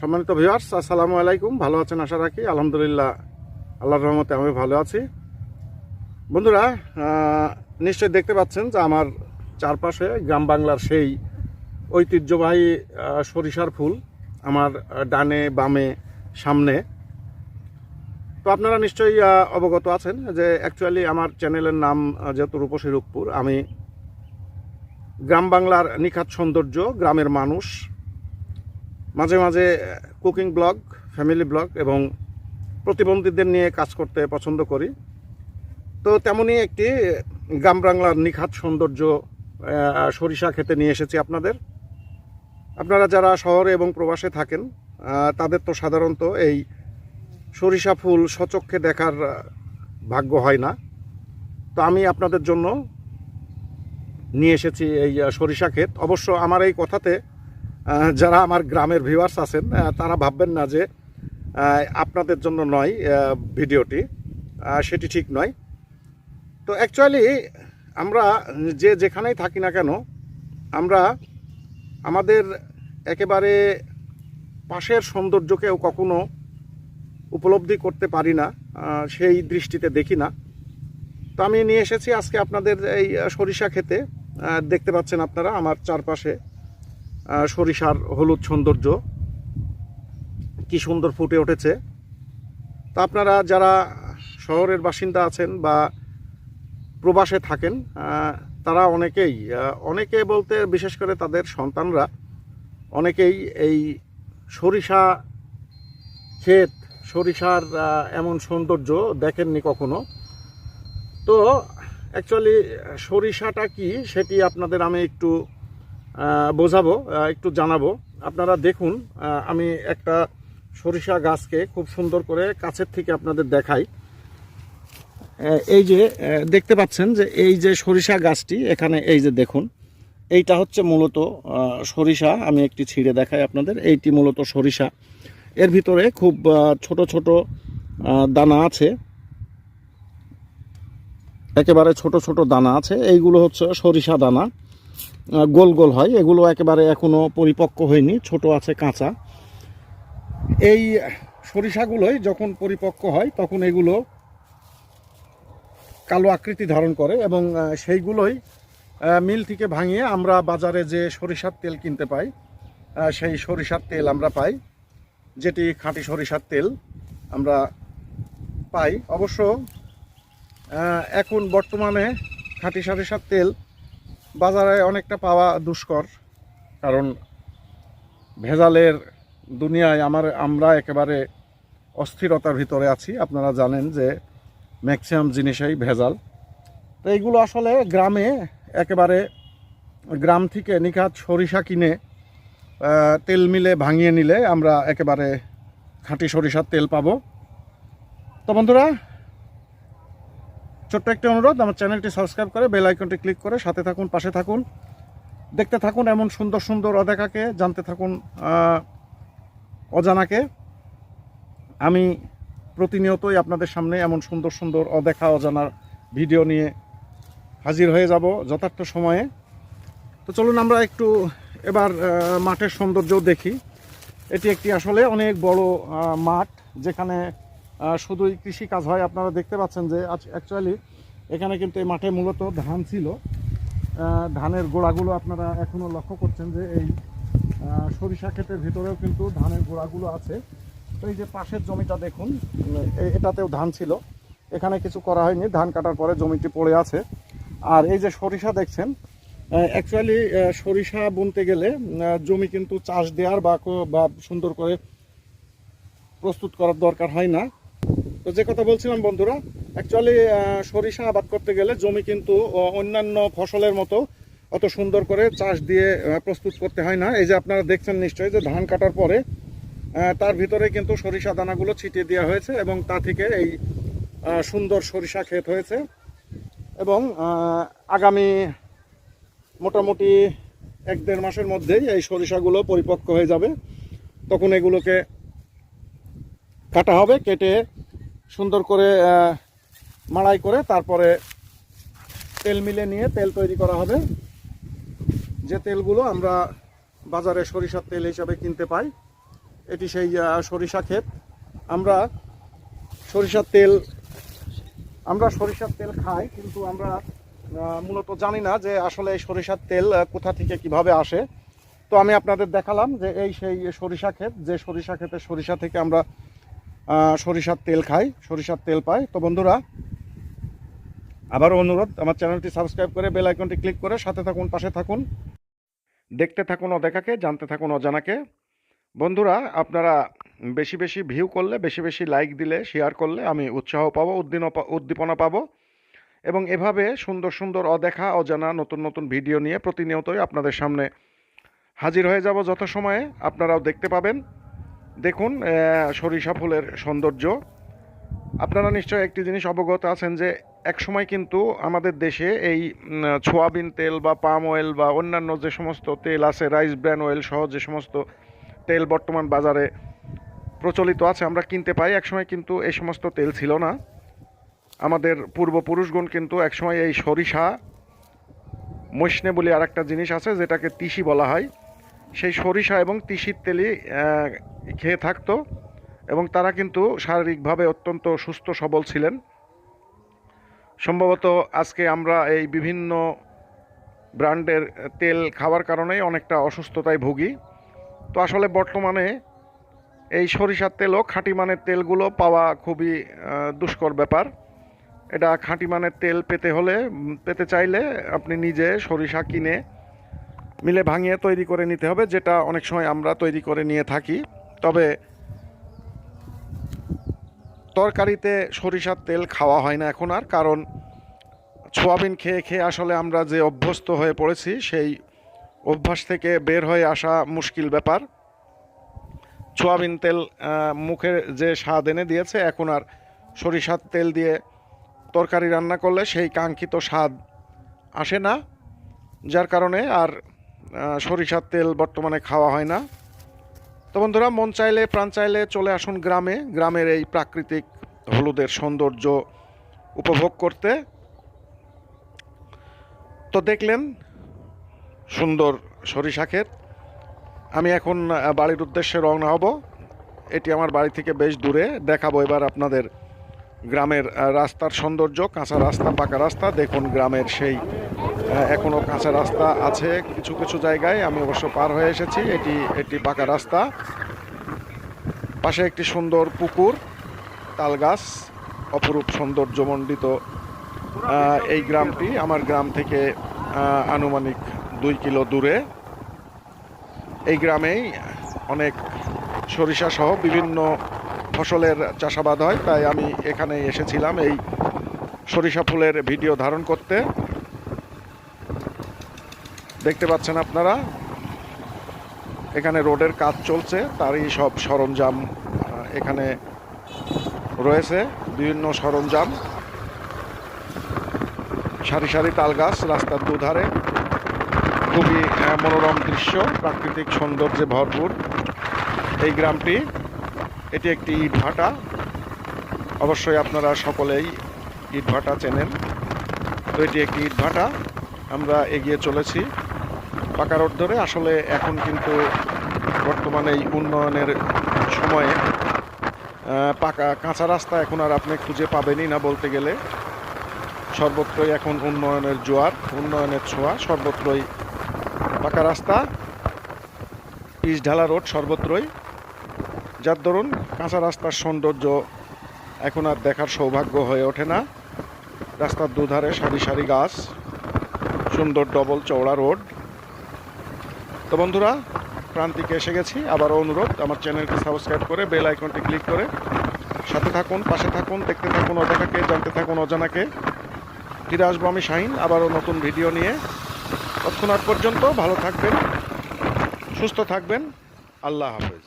সম্মানিত ভিউয়ার্স আসসালামু আলাইকুম। ভালো আছেন আশা রাখি। আলহামদুলিল্লাহ, আল্লাহর রহমতে আমি ভালো আছি। বন্ধুরা নিশ্চয়ই দেখতে পাচ্ছেন যে আমার চারপাশে গ্রাম বাংলার সেই ঐতিহ্যবাহী সরিষার ফুল আমার ডানে, বামে, সামনে। তো আপনারা নিশ্চয়ই অবগত আছেন যে অ্যাকচুয়ালি আমার চ্যানেলের নাম যেহেতু রূপসী রূপপুর, আমি গ্রাম বাংলার নিখাত সৌন্দর্য, গ্রামের মানুষ মাঝে মাঝে কুকিং ব্লগ, ফ্যামিলি ব্লগ এবং প্রতিবন্ধীদের নিয়ে কাজ করতে পছন্দ করি। তো তেমনই একটি গ্রাম বাংলার নিখাত সৌন্দর্য সরিষা খেতে নিয়ে এসেছি আপনাদের। আপনারা যারা শহরে এবং প্রবাসে থাকেন তাদের তো সাধারণত এই সরিষা ফুল সচক্ষে দেখার ভাগ্য হয় না। তো আমি আপনাদের জন্য নিয়ে এসেছি এই সরিষা ক্ষেত। অবশ্য আমার এই কথাতে যারা আমার গ্রামের ভিউয়ার্স আছেন তারা ভাববেন না যে আপনাদের জন্য নয় ভিডিওটি। সেটি ঠিক নয়। তো অ্যাকচুয়ালি আমরা যে যেখানেই থাকি না কেন, আমরা আমাদের একেবারে পাশের সৌন্দর্যকেও কখনো উপলব্ধি করতে পারি না সেই দৃষ্টিতে দেখি না। তো আমি নিয়ে এসেছি আজকে আপনাদের এই সরিষা খেতে দেখতে পাচ্ছেন আপনারা আমার চারপাশে সরিষার হলুদ সৌন্দর্য। কি সুন্দর ফুটে উঠেছে। তা আপনারা যারা শহরের বাসিন্দা আছেন বা প্রবাসে থাকেন তারা অনেকেই অনেকে বলতে বিশেষ করে তাদের সন্তানরা অনেকেই এই সরিষা ক্ষেত, সরিষার এমন সৌন্দর্য দেখেননি কখনো। তো অ্যাকচুয়ালি সরিষাটা কি সেটি আপনাদের আমি একটু বোঝাবো একটু জানাব। আপনারা দেখুন আমি একটা সরিষা গাছকে খুব সুন্দর করে কাছের থেকে আপনাদের দেখাই। এই যে দেখতে পাচ্ছেন যে এই যে সরিষা গাছটি, এখানে এই যে দেখুন, এইটা হচ্ছে মূলত সরিষা। আমি একটি ছিঁড়ে দেখাই আপনাদের, এইটি মূলত সরিষা। এর ভিতরে খুব ছোট ছোট দানা আছে। একেবারে ছোট ছোট দানা আছে। এইগুলো হচ্ছে সরিষা দানা। গোল গোল হয়। এগুলো একেবারে এখনও পরিপক্ক হয়নি। ছোট আছে, কাঁচা। এই সরিষাগুলোই যখন পরিপক্ক হয়, তখন এগুলো কালো আকৃতি ধারণ করে এবং সেইগুলোই মিল থেকে ভাঙিয়ে আমরা বাজারে যে সরিষার তেল কিনতে পাই সেই সরিষার তেল আমরা পাই, যেটি খাঁটি সরিষার তেল আমরা পাই। অবশ্য এখন বর্তমানে খাঁটি সরিষার তেল বাজারে অনেকটা পাওয়া দুষ্কর, কারণ ভেজালের দুনিয়ায় আমার, আমরা একেবারে অস্থিরতার ভিতরে আছি। আপনারা জানেন যে ম্যাক্সিমাম জিনিসেই ভেজাল। তো এইগুলো আসলে গ্রামে একেবারে গ্রাম থেকে নিখাত সরিষা কিনে তেল মিলে ভাঙিয়ে নিলে আমরা একেবারে খাঁটি সরিষার তেল পাবো। তো বন্ধুরা ছোট্ট একটি অনুরোধ, আমার চ্যানেলটি সাবস্ক্রাইব করে বেল আইকনটি ক্লিক করে সাথে থাকুন, পাশে থাকুন। দেখতে থাকুন এমন সুন্দর সুন্দর অদেখাকে, জানতে থাকুন অজানাকে। আমি প্রতিনিয়তই আপনাদের সামনে এমন সুন্দর সুন্দর অদেখা, অজানার ভিডিও নিয়ে হাজির হয়ে যাব যথার্থ সময়ে। তো চলুন আমরা একটু এবার মাঠের সৌন্দর্য দেখি। এটি একটি আসলে অনেক বড় মাঠ, যেখানে শুধুই কৃষি কাজ হয়, আপনারা দেখতে পাচ্ছেন যে অ্যাকচুয়ালি এখানে কিন্তু এই মাঠে মূলত ধান ছিল। ধানের গোড়াগুলো আপনারা এখনও লক্ষ্য করছেন যে এই সরিষা ক্ষেতের ভিতরেও কিন্তু ধানের গোড়াগুলো আছে। তো এই যে পাশের জমিটা দেখুন এটাতেও ধান ছিল। এখানে কিছু করা হয়নি, ধান কাটার পরে জমিটি পড়ে আছে। আর এই যে সরিষা দেখছেন অ্যাকচুয়ালি সরিষা বুনতে গেলে জমি কিন্তু চাষ দেওয়ার বা সুন্দর করে প্রস্তুত করার দরকার হয় না। তো যে কথা বলছিলাম বন্ধুরা অ্যাকচুয়ালি সরিষা আবাদ করতে গেলে জমি কিন্তু অন্যান্য ফসলের মতো অত সুন্দর করে চাষ দিয়ে প্রস্তুত করতে হয় না। এই যে আপনারা দেখছেন নিশ্চয়ই যে ধান কাটার পরে তার ভিতরে কিন্তু সরিষা দানাগুলো ছিটিয়ে দেওয়া হয়েছে এবং তা থেকে এই সুন্দর সরিষা ক্ষেত হয়েছে এবং আগামী মোটামুটি এক দেড় মাসের মধ্যেই এই সরিষাগুলো পরিপক্ক হয়ে যাবে। তখন এগুলোকে কাটা হবে, কেটে সুন্দর করে মাড়াই করে তারপরে তেল মিলে নিয়ে তেল তৈরি করা হবে। যে তেলগুলো আমরা বাজারে সরিষার তেল হিসাবে কিনতে পাই, এটি সেই সরিষা ক্ষেত। আমরা সরিষার তেল, আমরা সরিষার তেল খাই, কিন্তু আমরা মূলত জানি না যে আসলে এই সরিষার তেল কোথা থেকে কীভাবে আসে। তো আমি আপনাদের দেখালাম যে এই সেই সরিষা ক্ষেত, যে সরিষা ক্ষেতের সরিষা থেকে আমরা সরিষার তেল খাই, সরিষার তেল পাই। তো বন্ধুরা, আবারও অনুরোধ, আমার চ্যানেলটি সাবস্ক্রাইব করে বেল আইকনটি ক্লিক করে সাথে থাকুন, পাশে থাকুন। দেখতে থাকুন অদেখাকে, জানতে থাকুন অজানাকে। বন্ধুরা, আপনারা বেশি বেশি ভিউ করলে, বেশি বেশি লাইক দিলে, শেয়ার করলে আমি উৎসাহ পাবো, উদ্দীন উদ্দীপনা পাবো। এবং এভাবে সুন্দর সুন্দর অদেখা, অজানা, নতুন নতুন ভিডিও নিয়ে প্রতিনিয়তই আপনাদের সামনে হাজির হয়ে যাব যত সময়ে আপনারাও দেখতে পাবেন। দেখুন সরিষা ফুলের সৌন্দর্য। আপনারা নিশ্চয়ই একটি জিনিস অবগত আছেন যে একসময় কিন্তু আমাদের দেশে এই উম, সোয়াবিন তেল বা পাম অয়েল বা অন্যান্য যে সমস্ত তেল আছে রাইস ব্র্যান অয়েল সহ যে সমস্ত তেল বর্তমান বাজারে প্রচলিত আছে আমরা কিনতে পাই। একসময় কিন্তু এই সমস্ত তেল ছিল না। আমাদের পূর্বপুরুষগণ কিন্তু একসময় এই সরিষা মৈষ্ণে বলে আর একটা জিনিস আছে যেটাকে তিসি বলা হয়। সেই সরিষা এবং তিসির তেলই খেয়ে থাকতো এবং তারা কিন্তু শারীরিকভাবে অত্যন্ত সুস্থ, সবল ছিলেন। সম্ভবত আজকে আমরা এই বিভিন্ন ব্র্যান্ডের তেল খাওয়ার কারণেই অনেকটা অসুস্থতায় ভুগি। তো আসলে বর্তমানে এই সরিষার তেলও খাঁটি মানের তেলগুলো পাওয়া খুবই দুষ্কর ব্যাপার। এটা খাঁটি মানের তেল পেতে হলে পেতে চাইলে আপনি নিজে সরিষা কিনে মিলে ভাঙিয়ে তৈরি করে নিতে হবে যেটা অনেক সময় আমরা তৈরি করে নিয়ে থাকি। তবে তরকারিতে সরিষার তেল খাওয়া হয় না এখন আর কারণ সোয়াবিন খেয়ে খেয়ে আসলে আমরা যে অভ্যস্ত হয়ে পড়েছি সেই অভ্যাস থেকে বের হয়ে আসা মুশকিল ব্যাপার। সোয়াবিন তেল আহ, মুখে যে স্বাদ এনে দিয়েছে এখন আর সরিষার তেল দিয়ে তরকারি রান্না করলে সেই কাঙ্ক্ষিত স্বাদ আসে না যার কারণে আর সরিষার তেল বর্তমানে খাওয়া হয় না। তো বন্ধুরা, মন চাইলে, প্রাণ চাইলে চলে আসুন গ্রামে। গ্রামের এই প্রাকৃতিক হলুদের সৌন্দর্য উপভোগ করতে। তো দেখলেন, সুন্দর সরিষা ক্ষেত। আমি এখন বাড়ির উদ্দেশ্যে রওনা হব। এটি আমার বাড়ি থেকে বেশ দূরে। দেখাবো এবার আপনাদের গ্রামের রাস্তার সৌন্দর্য। কাঁচা রাস্তা, পাকা রাস্তা। দেখুন গ্রামের সেই আহ, এখনও কাঁচা রাস্তা আছে কিছু কিছু জায়গায়। আমি অবশ্য পার হয়ে এসেছি। এটি একটি পাকা রাস্তা। পাশে একটি সুন্দর পুকুর তাল গাছ অপরূপ সৌন্দর্যমণ্ডিত এই গ্রামটি আমার গ্রাম থেকে আনুমানিক দুই কিলো দূরে। এই গ্রামেই অনেক সরিষা সহ বিভিন্ন ফসলের চাষাবাদ হয়। তাই আমি এখানে এসেছিলাম এই সরিষা ফুলের ভিডিও ধারণ করতে। দেখতে পাচ্ছেন আপনারা? এখানে রোডের কাজ চলছে, তারই সব সরঞ্জাম এখানে রয়েছে বিভিন্ন সরঞ্জাম। সারি সারি তাল গাছ রাস্তার দুধারে। খুবই মনোরম দৃশ্য, প্রাকৃতিক সৌন্দর্যে ভরপুর। এই গ্রামটি, এটি একটি ইটভাটা অবশ্যই আপনারা সকলেই ইটভাটা চেনেন। তো এটি একটি ইটভাটা আমরা এগিয়ে চলেছি। পাকা রোড ধরে। আসলে এখন কিন্তু বর্তমানে এই উন্নয়নের সময়ে পাকা কাঁচা রাস্তা এখন আর আপনি খুঁজে পাবেনই না বলতে গেলে। সর্বত্রই এখন উন্নয়নের জোয়ার, উন্নয়নের ছোঁয়া, সর্বত্রই পাকা রাস্তা, পিচ ঢালা রোড সর্বত্রই। যার দরুন কাঁচা রাস্তার সৌন্দর্য এখন আর দেখার সৌভাগ্য হয়ে ওঠে না। রাস্তার দুধারে সারি সারি গাছ, সুন্দর ডবল চওড়া রোড। তো বন্ধুরা, প্রান্তিকে এসে গেছি। আবারও অনুরোধ, আমার চ্যানেলকে সাবস্ক্রাইব করে বেল আইকনটি ক্লিক করে সাথে থাকুন, পাশে থাকুন, দেখতে থাকুন, অজানাকে, জানতে থাকুন, অজানাকে। ফিরে আসব আমি শাহিন, আবারও নতুন ভিডিও নিয়ে। তৎক্ষণাৎ পর্যন্ত ভালো থাকবেন, সুস্থ থাকবেন। আল্লাহ হাফেজ।